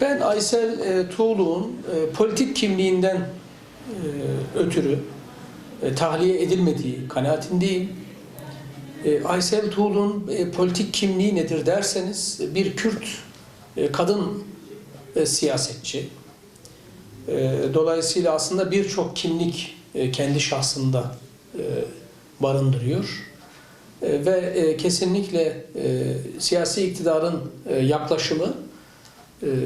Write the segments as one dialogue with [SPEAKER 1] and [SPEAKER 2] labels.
[SPEAKER 1] Ben Aysel e, Tuğlu'nun e, politik kimliğinden e, ötürü e, tahliye edilmediği kanaatindeyim. E, Aysel Tuğlu'nun e, politik kimliği nedir derseniz bir Kürt e, kadın e, siyasetçi. E, dolayısıyla aslında birçok kimlik e, kendi şahsında e, barındırıyor. E, ve e, kesinlikle e, siyasi iktidarın e, yaklaşımı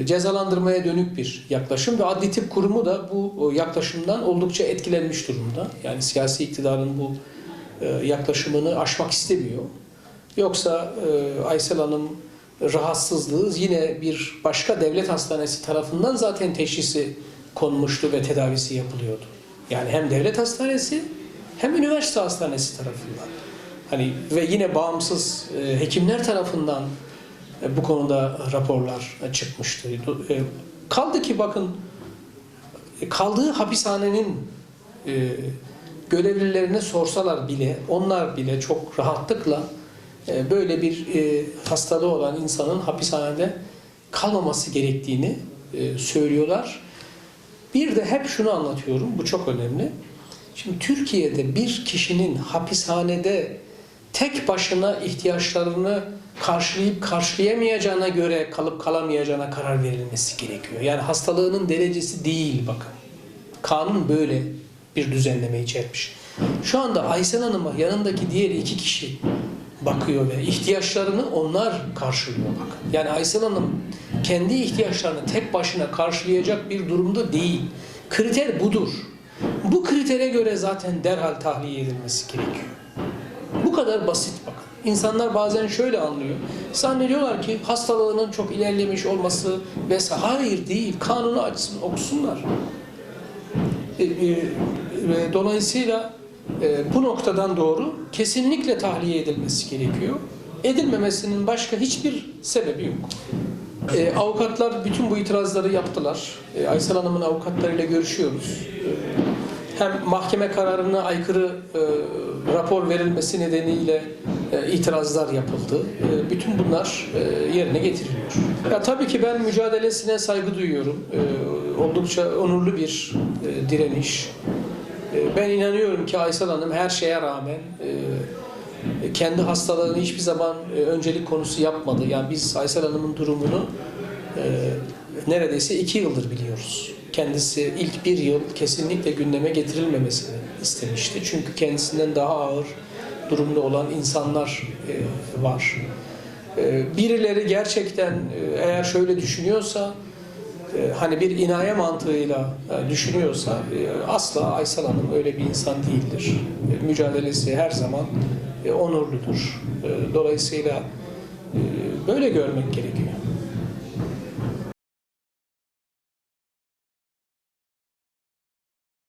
[SPEAKER 1] cezalandırmaya dönük bir yaklaşım ve adli tıp kurumu da bu yaklaşımdan oldukça etkilenmiş durumda. Yani siyasi iktidarın bu e, yaklaşımını aşmak istemiyor. Yoksa e, Aysel Hanım rahatsızlığı yine bir başka devlet hastanesi tarafından zaten teşhisi konmuştu ve tedavisi yapılıyordu. Yani hem devlet hastanesi hem üniversite hastanesi tarafından. Hani ve yine bağımsız e, hekimler tarafından e, bu konuda raporlar e, çıkmıştı. E, Kaldı ki bakın e, kaldığı hapishanenin e, görevlilerine sorsalar bile onlar bile çok rahatlıkla e, böyle bir e, hastalığı olan insanın hapishanede kalmaması gerektiğini e, söylüyorlar. Bir de hep şunu anlatıyorum, bu çok önemli. Şimdi Türkiye'de bir kişinin hapishanede tek başına ihtiyaçlarını karşılayıp karşılayamayacağına göre kalıp kalamayacağına karar verilmesi gerekiyor. Yani hastalığının derecesi değil bakın. Kanun böyle bir düzenleme içermiş. Şu anda Aysel Hanım'a yanındaki diğer iki kişi bakıyor ve ihtiyaçlarını onlar karşılıyor bakın. Yani Aysel Hanım kendi ihtiyaçlarını tek başına karşılayacak bir durumda değil. Kriter budur. Bu kritere göre zaten derhal tahliye edilmesi gerekiyor. Kadar basit bakın. İnsanlar bazen şöyle anlıyor. Zannediyorlar ki hastalığının çok ilerlemiş olması vesaire. Hayır değil. Kanunu açsın, okusunlar. E, e, ve dolayısıyla e, bu noktadan doğru kesinlikle tahliye edilmesi gerekiyor. Edilmemesinin başka hiçbir sebebi yok. E, avukatlar bütün bu itirazları yaptılar. E, Aysel Hanım'ın avukatlarıyla görüşüyoruz. E, hem mahkeme kararına aykırı e, rapor verilmesi nedeniyle e, itirazlar yapıldı. E, bütün bunlar e, yerine getiriliyor. Ya tabii ki ben mücadelesine saygı duyuyorum. E, oldukça onurlu bir e, direniş. E, ben inanıyorum ki Aysel Hanım her şeye rağmen e, kendi hastalığını hiçbir zaman e, öncelik konusu yapmadı. Yani biz Aysel Hanım'ın durumunu e, neredeyse iki yıldır biliyoruz. Kendisi ilk bir yıl kesinlikle gündeme getirilmemesini istemişti. Çünkü kendisinden daha ağır durumda olan insanlar e, var. E, birileri gerçekten e, eğer şöyle düşünüyorsa, e, hani bir inaye mantığıyla e, düşünüyorsa e, asla Aysel Hanım öyle bir insan değildir. E, mücadelesi her zaman e, onurludur. E, dolayısıyla e, böyle görmek gerekiyor.